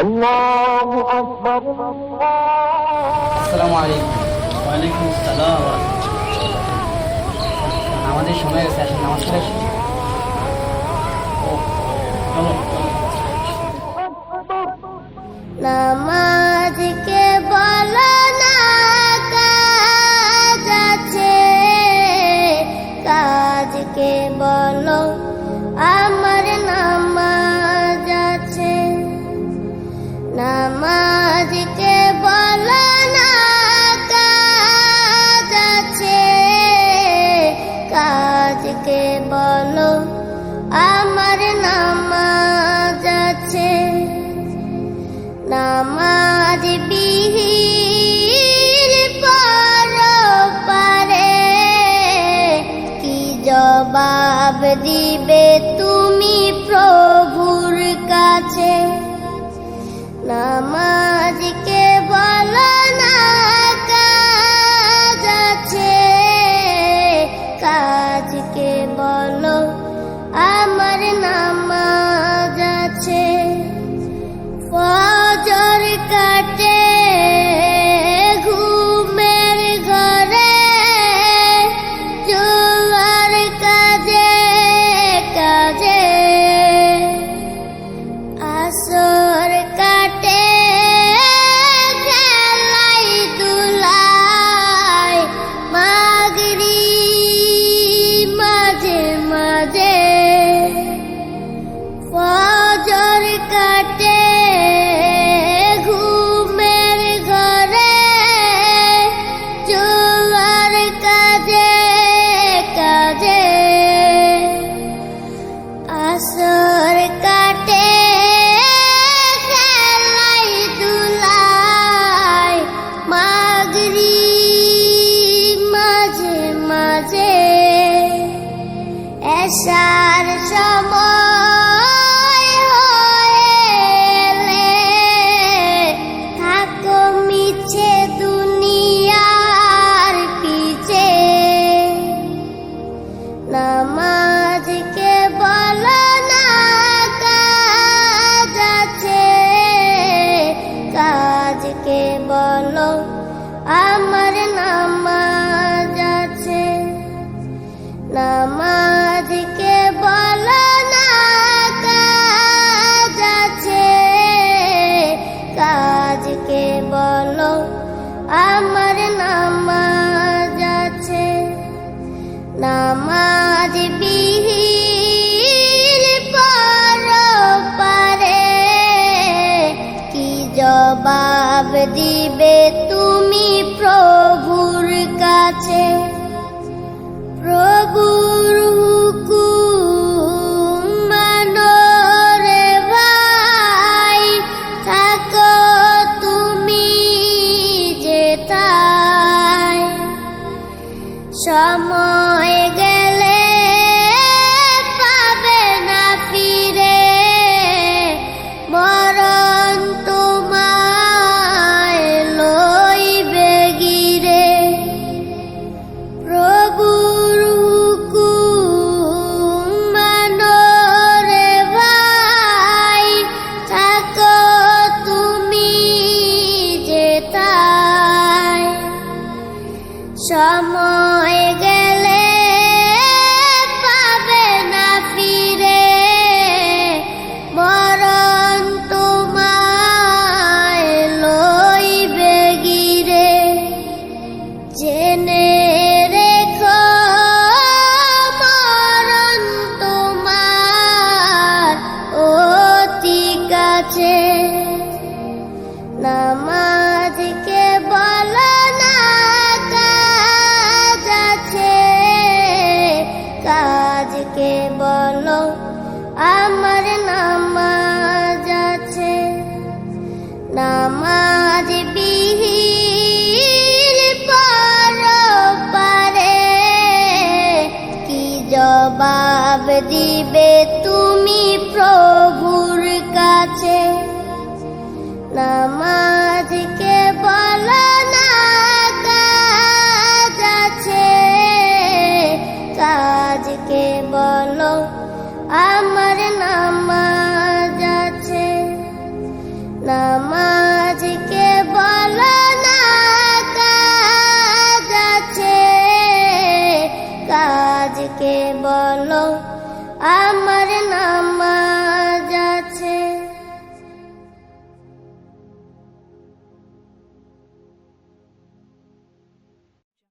الله أكبر আসসালামু আলাইকুম ওয়ালাইকুম আসসালাম আমাদের সময় গেছে আসলে নামাজ পড়ে আসি চলো নামাজকে বলো না কাজ আছে কাজকে বলো আমার নামাজ নামাজকে বলো না, কাজ আছে। কাজকে বলো, আমার নামাজ আছে। নামাজ বিহীন পর, কি জবাব দিবে তুমি करते আসর কাটে খেলাই দুলাই মাগরি মাঝে মাঝে। এসার সময় আমার নামাজ আছে। নামাজ বিহীন সময় গেলে পারে কি জবাব দিবে তুমি প্রভুর কাছে? নামাজকে